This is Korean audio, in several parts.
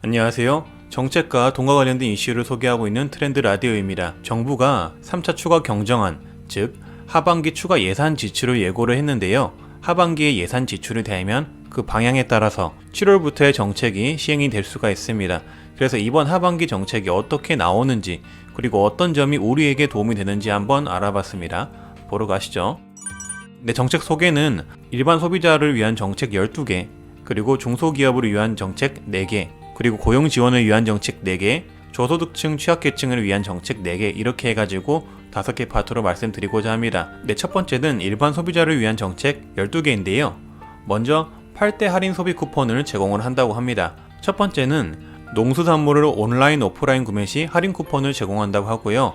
안녕하세요. 정책과 돈과 관련된 이슈를 소개하고 있는 트렌드 라디오입니다. 정부가 3차 추가 경정안, 즉 하반기 추가 예산 지출을 예고를 했는데요. 하반기에 예산 지출이 되면 그 방향에 따라서 7월부터의 정책이 시행이 될 수가 있습니다. 그래서 이번 하반기 정책이 어떻게 나오는지 그리고 어떤 점이 우리에게 도움이 되는지 한번 알아봤습니다. 보러 가시죠. 네, 정책 소개는 일반 소비자를 위한 정책 12개, 그리고 중소기업을 위한 정책 4개, 그리고 고용 지원을 위한 정책 4개, 저소득층 취약계층을 위한 정책 4개 이렇게 해가지고 5개 파트로 말씀드리고자 합니다. 네, 첫 번째는 일반 소비자를 위한 정책 12개인데요. 먼저 8대 할인 소비 쿠폰을 제공을 한다고 합니다. 첫 번째는 농수산물을 온라인 오프라인 구매 시 할인 쿠폰을 제공한다고 하고요.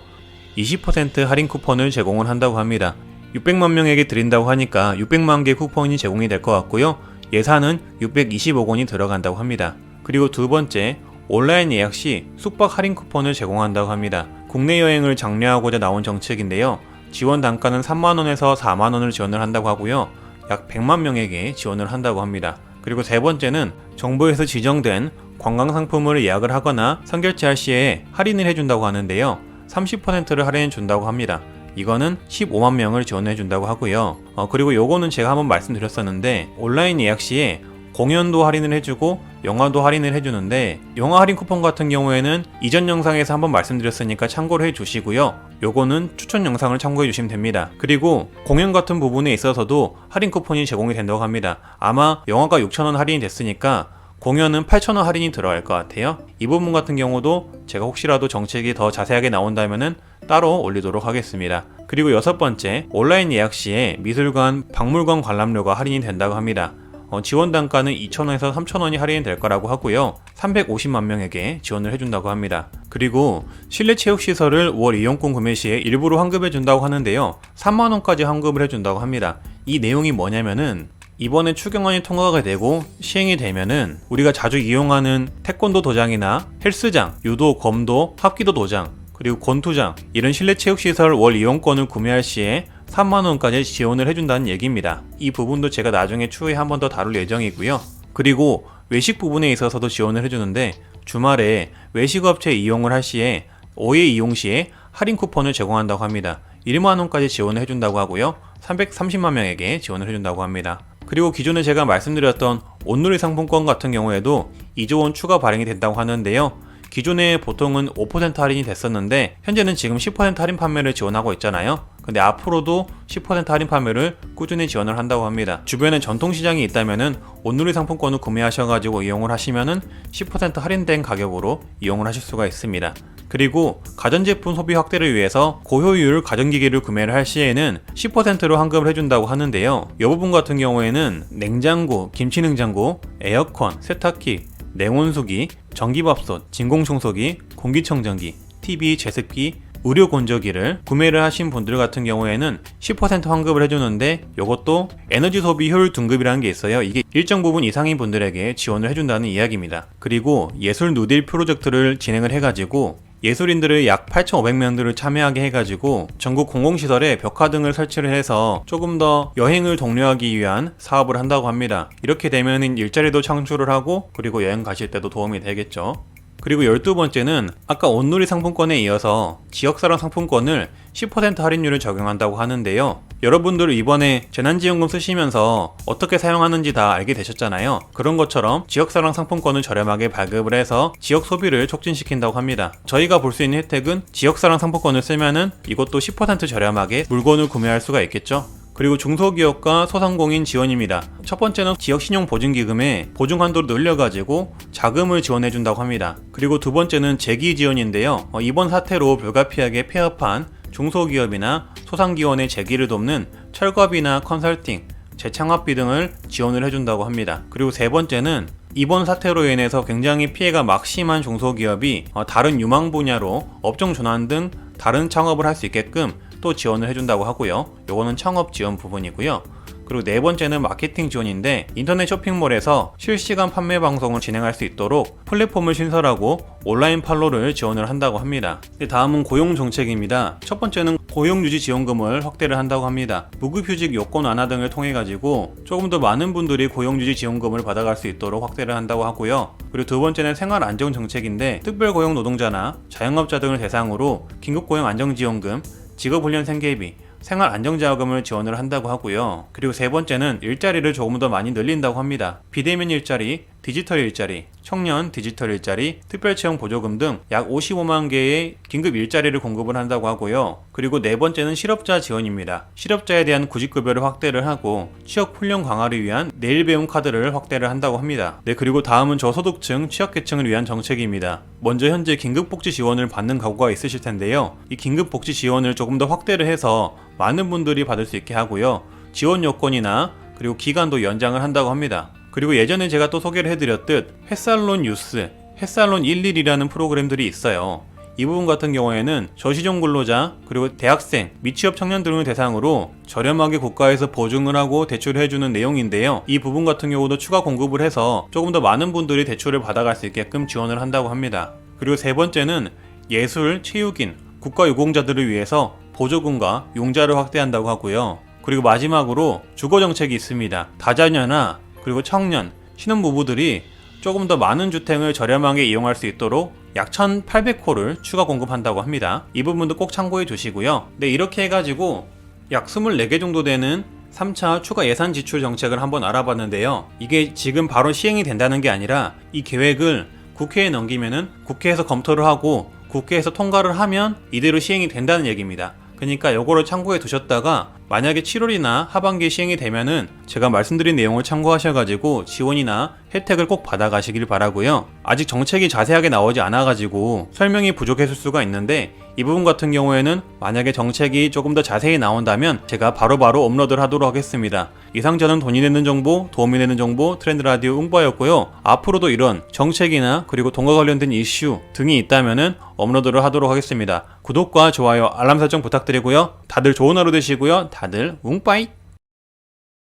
20% 할인 쿠폰을 제공을 한다고 합니다. 600만 명에게 드린다고 하니까 600만 개 쿠폰이 제공이 될 것 같고요. 예산은 620억 원이 들어간다고 합니다. 그리고 두 번째, 온라인 예약 시 숙박 할인 쿠폰을 제공한다고 합니다. 국내 여행을 장려하고자 나온 정책인데요. 지원 단가는 3만원에서 4만원을 지원을 한다고 하고요. 약 100만 명에게 지원을 한다고 합니다. 그리고 세 번째는 정부에서 지정된 관광 상품을 예약을 하거나 선결제할 시에 할인을 해준다고 하는데요. 30%를 할인해 준다고 합니다. 이거는 15만 명을 지원해 준다고 하고요. 어, 그리고 요거는 제가 한번 말씀드렸었는데 온라인 예약 시에 공연도 할인을 해주고 영화도 할인을 해주는데 영화 할인 쿠폰 같은 경우에는 이전 영상에서 한번 말씀드렸으니까 참고를 해주시고요. 요거는 추천 영상을 참고해 주시면 됩니다. 그리고 공연 같은 부분에 있어서도 할인 쿠폰이 제공이 된다고 합니다. 아마 영화가 6,000원 할인이 됐으니까 공연은 8,000원 할인이 들어갈 것 같아요. 이 부분 같은 경우도 제가 혹시라도 정책이 더 자세하게 나온다면은 따로 올리도록 하겠습니다. 그리고 여섯 번째, 온라인 예약 시에 미술관, 박물관 관람료가 할인이 된다고 합니다. 어, 지원 단가는 2,000원에서 3,000원이 할인이 될 거라고 하고요. 350만 명에게 지원을 해준다고 합니다. 그리고 실내 체육 시설을 월 이용권 구매 시에 일부러 환급해 준다고 하는데요. 3만 원까지 환급을 해준다고 합니다. 이 내용이 뭐냐면은 이번에 추경안이 통과가 되고 시행이 되면은 우리가 자주 이용하는 태권도 도장이나 헬스장, 유도, 검도, 합기도 도장, 그리고 권투장 이런 실내 체육 시설 월 이용권을 구매할 시에 3만원까지 지원을 해준다는 얘기입니다. 이 부분도 제가 나중에 추후에 한 번 더 다룰 예정이고요. 그리고 외식 부분에 있어서도 지원을 해주는데 주말에 외식업체 이용을 할 시에 5회 이용 시에 할인 쿠폰을 제공한다고 합니다. 1만원까지 지원을 해준다고 하고요. 330만 명에게 지원을 해준다고 합니다. 그리고 기존에 제가 말씀드렸던 온누리 상품권 같은 경우에도 2조 원 추가 발행이 된다고 하는데요. 기존에 보통은 5% 할인이 됐었는데 현재는 지금 10% 할인 판매를 지원하고 있잖아요. 근데 앞으로도 10% 할인 판매를 꾸준히 지원을 한다고 합니다. 주변에 전통시장이 있다면은 온누리 상품권을 구매하셔가지고 이용을 하시면은 10% 할인된 가격으로 이용을 하실 수가 있습니다. 그리고 가전제품 소비 확대를 위해서 고효율 가전기기를 구매를 할 시에는 10%로 환급을 해준다고 하는데요. 이 부분 같은 경우에는 냉장고, 김치냉장고, 에어컨, 세탁기, 냉온수기, 전기밥솥, 진공청소기, 공기청정기, TV, 제습기, 의료 건조기를 구매를 하신 분들 같은 경우에는 10% 환급을 해주는데 이것도 에너지 소비 효율 등급이라는 게 있어요. 이게 일정 부분 이상인 분들에게 지원을 해준다는 이야기입니다. 그리고 예술 누딜 프로젝트를 진행을 해가지고 예술인들을 약 8,500명들을 참여하게 해가지고 전국 공공시설에 벽화 등을 설치를 해서 조금 더 여행을 독려하기 위한 사업을 한다고 합니다. 이렇게 되면 일자리도 창출을 하고 그리고 여행 가실 때도 도움이 되겠죠. 그리고 12번째는 아까 온누리 상품권에 이어서 지역사랑 상품권을 10% 할인율을 적용한다고 하는데요. 여러분들 이번에 재난지원금 쓰시면서 어떻게 사용하는지 다 알게 되셨잖아요. 그런 것처럼 지역사랑 상품권을 저렴하게 발급을 해서 지역 소비를 촉진시킨다고 합니다. 저희가 볼 수 있는 혜택은 지역사랑 상품권을 쓰면은 이것도 10% 저렴하게 물건을 구매할 수가 있겠죠. 그리고 중소기업과 소상공인 지원입니다. 첫 번째는 지역 신용 보증기금에 보증 한도를 늘려가지고 자금을 지원해준다고 합니다. 그리고 두 번째는 재기 지원인데요. 어, 이번 사태로 불가피하게 폐업한 중소기업이나 소상기원의 재기를 돕는 철거비나 컨설팅, 재창업비 등을 지원을 해준다고 합니다. 그리고 세 번째는 이번 사태로 인해서 굉장히 피해가 막심한 중소기업이 어, 다른 유망 분야로 업종 전환 등 다른 창업을 할 수 있게끔 또 지원을 해준다고 하고요. 요거는 창업 지원 부분이고요. 그리고 네 번째는 마케팅 지원인데 인터넷 쇼핑몰에서 실시간 판매 방송을 진행할 수 있도록 플랫폼을 신설하고 온라인 판로를 지원을 한다고 합니다. 네, 다음은 고용 정책입니다. 첫 번째는 고용 유지 지원금을 확대를 한다고 합니다. 무급휴직 요건 완화 등을 통해 가지고 조금 더 많은 분들이 고용 유지 지원금을 받아갈 수 있도록 확대를 한다고 하고요. 그리고 두 번째는 생활 안정 정책인데 특별 고용 노동자나 자영업자 등을 대상으로 긴급 고용 안정 지원금, 직업 훈련 생계비, 생활 안정자금을 지원을 한다고 하고요. 그리고 세 번째는 일자리를 조금 더 많이 늘린다고 합니다. 비대면 일자리, 디지털 일자리, 청년 디지털 일자리, 특별채용 보조금 등 약 55만 개의 긴급 일자리를 공급을 한다고 하고요. 그리고 네 번째는 실업자 지원입니다. 실업자에 대한 구직급여를 확대를 하고 취업 훈련 강화를 위한 내일 배움 카드를 확대를 한다고 합니다. 네, 그리고 다음은 저소득층 취약계층을 위한 정책입니다. 먼저 현재 긴급복지 지원을 받는 가구가 있으실 텐데요. 이 긴급복지 지원을 조금 더 확대를 해서 많은 분들이 받을 수 있게 하고요. 지원 요건이나 그리고 기간도 연장을 한다고 합니다. 그리고 예전에 제가 또 소개를 해드렸듯 햇살론 뉴스, 햇살론 11이라는 프로그램들이 있어요. 이 부분 같은 경우에는 저시종 근로자 그리고 대학생, 미취업 청년 등을 대상으로 저렴하게 국가에서 보증을 하고 대출을 해주는 내용인데요. 이 부분 같은 경우도 추가 공급을 해서 조금 더 많은 분들이 대출을 받아갈 수 있게끔 지원을 한다고 합니다. 그리고 세 번째는 예술, 체육인, 국가유공자들을 위해서 보조금과 용자를 확대한다고 하고요. 그리고 마지막으로 주거 정책이 있습니다. 다자녀나 그리고 청년, 신혼부부들이 조금 더 많은 주택을 저렴하게 이용할 수 있도록 약 1,800호를 추가 공급한다고 합니다. 이 부분도 꼭 참고해 주시고요. 네, 이렇게 해가지고 약 24개 정도 되는 3차 추가 예산 지출 정책을 한번 알아봤는데요. 이게 지금 바로 시행이 된다는 게 아니라 이 계획을 국회에 넘기면은 국회에서 검토를 하고 국회에서 통과를 하면 이대로 시행이 된다는 얘기입니다. 그러니까 요거를 참고해 두셨다가 만약에 7월이나 하반기에 시행이 되면은 제가 말씀드린 내용을 참고하셔가지고 지원이나 혜택을 꼭 받아가시길 바라고요. 아직 정책이 자세하게 나오지 않아가지고 설명이 부족했을 수가 있는데 이 부분 같은 경우에는 만약에 정책이 조금 더 자세히 나온다면 제가 바로바로 업로드를 하도록 하겠습니다. 이상 저는 돈이 되는 정보, 도움이 되는 정보, 트렌드 라디오 응보였고요. 앞으로도 이런 정책이나 그리고 동과 관련된 이슈 등이 있다면은 업로드를 하도록 하겠습니다. 구독과 좋아요, 알람 설정 부탁드리고요. 다들 좋은 하루 되시고요. 다들 웅빠이!